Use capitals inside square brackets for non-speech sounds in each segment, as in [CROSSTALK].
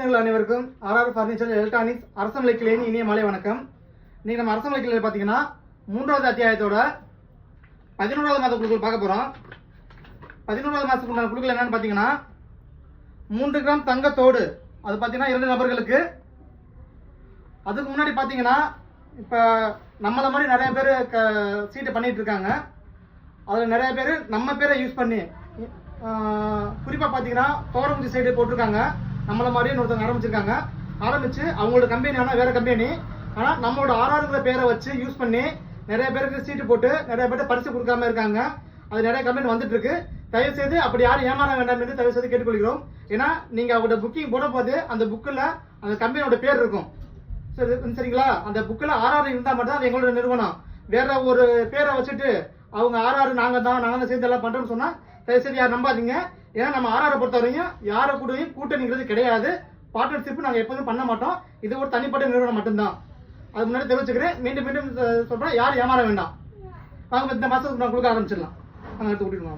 உறுப்பினர்கள் அனைவருக்கும் RR furniture electronics Arasamalai கிளையின் இனிய மாலை வணக்கம். இன்னைக்கு நம்ம அரசமலை கிளையில் பார்த்தீங்கன்னா மூன்றாவது அத்தியாயத்தோட பதினோராவது மாத குழுக்கள் பார்க்க போகிறோம் பதினோராவது மாதத்துக்கு உண்டான குழுக்கள் என்னென்னு பார்த்தீங்கன்னா மூன்று கிராம் தங்கத்தோடு அது பார்த்தீங்கன்னா இரண்டு நபர்களுக்கு. அதுக்கு முன்னாடி பார்த்தீங்கன்னா இப்போ நம்மளை மாதிரி நிறைய பேர் க சீட்டு பண்ணிகிட்டு இருக்காங்க. அதில் நிறைய பேர் நம்ம பேரை யூஸ் பண்ணி குறிப்பாக பார்த்தீங்கன்னா தோரங்குச்சி சைடு போட்டிருக்காங்க. நம்மளை மாதிரியே ஒருத்தவங்க ஆரம்பிச்சிருக்காங்க. ஆரம்பிச்சு அவங்களோட கம்பெனி ஆனால் வேற கம்பெனி ஆனால் நம்மளோட ஆர்ஆருங்கிற பேரை வச்சு யூஸ் பண்ணி நிறைய பேருக்கு சீட்டு போட்டு நிறைய பேர்ட்ட பரிசு கொடுக்காம இருக்காங்க. அது நிறைய கம்பெனி வந்துட்டு இருக்கு. தயவு செய்து அப்படி யாரும் ஏமாற வேண்டாம் என்று தயவு செய்து கேட்டுக்கொள்கிறோம். ஏன்னா நீங்க அவங்களோட புக்கிங் போட போது அந்த புக்கில் அந்த கம்பெனியோட பேர் இருக்கும். சரி சரிங்களா? அந்த புக்கில் ஆர்ஆர் இருந்தால் மட்டும் தான் அது எங்களோட நிறுவனம். வேற ஒரு பேரை வச்சுட்டு அவங்க ஆர்ஆர் நாங்கள் தான் நாங்கள் தான் சேர்ந்து எல்லாம் பண்ணுறோம்னு சொன்னால் தயவு செய்து யார் நம்பாதீங்க. ஏன்னா நம்ம ஆர்ஆரை பொறுத்த வரையும் யாரை கூடயும் கூட்டணிங்கிறது கிடையாது. பார்ட்னர்ஷிப் நாங்கள் எப்போதும் பண்ண மாட்டோம். இது ஒரு தனிப்பட்ட நிறுவனம் மட்டும்தான். அது முன்னாடி தெரிவிச்சுக்கிறேன். மீண்டும் மீண்டும் சொல்கிறேன் யார் ஏமாற வேண்டாம். நாங்கள் இந்த மாதத்துக்கு நான் கொடுக்க ஆரம்பிச்சிடலாம். நாங்கள் எடுத்து கூட்டிட்டு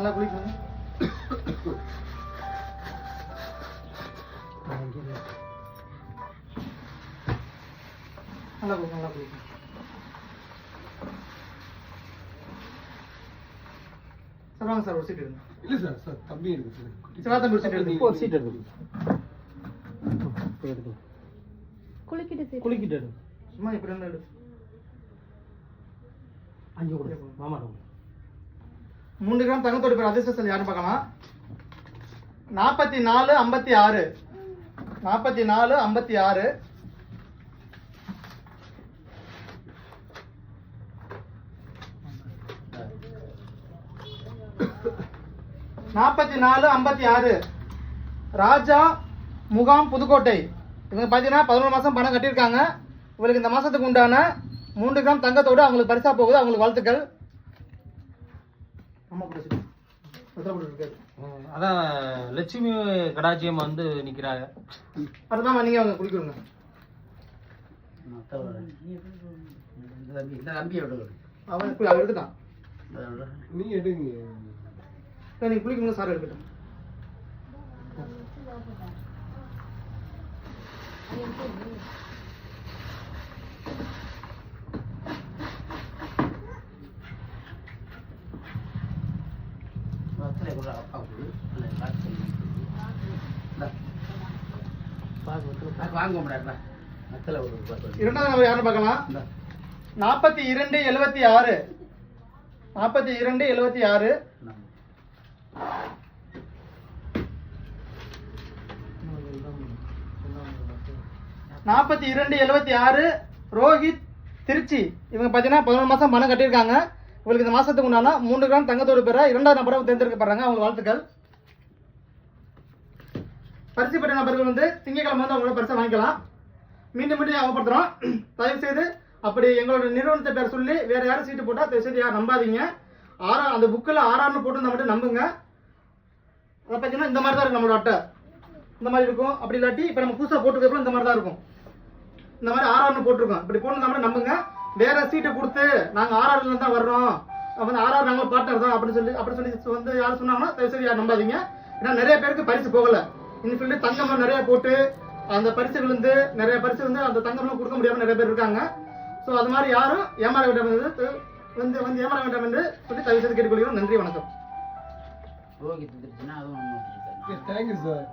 நல்லா குளிக்கணும். நல்லா குளிக்கணும் நல்லா குளிக்கணும். சார் வாங்க சார் ஒரு சீட் எடுங்க. இல்ல சார் சார் தம்பி இருக்கு சார். சிவா தம்பி ஒரு சீட் எடுங்க. ஒரு சீட் எடுங்க. குளிக்கிட்டு சரி குளிக்கிட்டு எடுங்க. சும்மா இப்படி என்ன எடு. அஞ்சு கூட. மாமா மூன்று கிராம் தங்கத்தோடு பேர் அதிர்ஷ்டத்தில் யாருன்னு பார்க்கலாம். நாற்பத்தி நாலு ஐம்பத்தி ஆறு நாற்பத்தி நாலு ஐம்பத்தி ஆறு நாற்பத்தி நாலு ஐம்பத்தி ஆறு ராஜா முகாம் புதுக்கோட்டை. இவங்க பார்த்தீங்கன்னா பதினோரு மாதம் பணம் கட்டியிருக்காங்க. இவங்களுக்கு இந்த மாதத்துக்கு உண்டான மூன்று கிராம் தங்கத்தோடு அவங்களுக்கு பரிசாக போகுது. அவங்களுக்கு வாழ்த்துக்கள். அம்மா கூட இருக்காரு. அதான் லட்சுமி கடாட்சியம் வந்து நிக்கிறாங்க. அதுதான் நீங்க அவங்க குளிக்கிறோங்க அவன் அவன் எடுத்துட்டான். நீ எடுங்க. நீங்க குளிக்கணும் சார் எடுக்கட்டும் அப்பா கொடு இல்லை காசு சொல்லி வாங்க முடியாதுப்பா வத்தலை ஒரு ரூபா சொல்லி இரண்டாவது பார்க்கலாம்? நாற்பத்தி இரண்டு எழுபத்தி ஆறு. நாற்பத்தி இரண்டு எழுபத்தி ஆறு. நாற்பத்தி இரண்டு எழுபத்தி ஆறு ரோஹித் திருச்சி. இவங்க பார்த்தீங்கன்னா பதினொன்று மாதம் பணம் கட்டியிருக்காங்க. உங்களுக்கு இந்த மாதத்துக்கு உண்டான மூன்று கிராம் தங்கத்தோடு பெற இரண்டாவது நபரை தேர்ந்தெடுக்கப்படுறாங்க. அவங்க வாழ்த்துக்கள். பரிசு பெற்ற நபர்கள் வந்து திங்கக்கிழமை வந்து அவங்களோட பரிசை வாங்கிக்கலாம். மீண்டும் மீண்டும் ஞாபகப்படுத்துகிறோம் [CLEARS THROAT] தயவு செய்து அப்படி எங்களோட நிறுவனத்தை பேர் சொல்லி வேற யாரும் சீட்டு போட்டா தயவு செய்து யாரும் நம்பாதீங்க. ஆறா அந்த புக்கில் ஆறாறுன்னு போட்டு மட்டும் நம்புங்க. அதை பார்த்தீங்கன்னா இந்த மாதிரி தான் இருக்கும் நம்மளோட அட்டை. இந்த மாதிரி இருக்கும். அப்படி இல்லாட்டி இப்போ நம்ம புதுசாக போட்டுக்கிறப்ப இந்த மாதிரி தான் இருக்கும். இந்த மாதிரி ஆறாறுன்னு போட்டிருக்கோம். இப்படி போட்டு மட்டும் நம்புங்க. வேற சீட்டை கொடுத்து நாங்கள் ஆர்ஆர்ல தான் வர்றோம். அப்ப வந்து ஆர்ஆர் நாங்களும் பார்ட்னர் தான் அப்படின்னு சொல்லி அப்படி சொல்லி வந்து யாரும் சொன்னாங்கன்னா தயவு செய்து யாரும் நம்பாதீங்க. ஏன்னா நிறைய பேருக்கு பரிசு போகல. இன்னும் சொல்லி தங்கம்லாம் நிறைய போட்டு அந்த பரிசு விழுந்து நிறைய பரிசு வந்து அந்த தங்கம்லாம் கொடுக்க முடியாம நிறைய பேர் இருக்காங்க. ஸோ அது மாதிரி யாரும் ஏமாற வேண்டாம் என்று வந்து வந்து ஏமாற வேண்டாம் என்று சொல்லி தயவு செய்து கேட்டுக்கொள்கிறோம். நன்றி வணக்கம். வச்சுருக்கேன் தேங்க்யூ சார்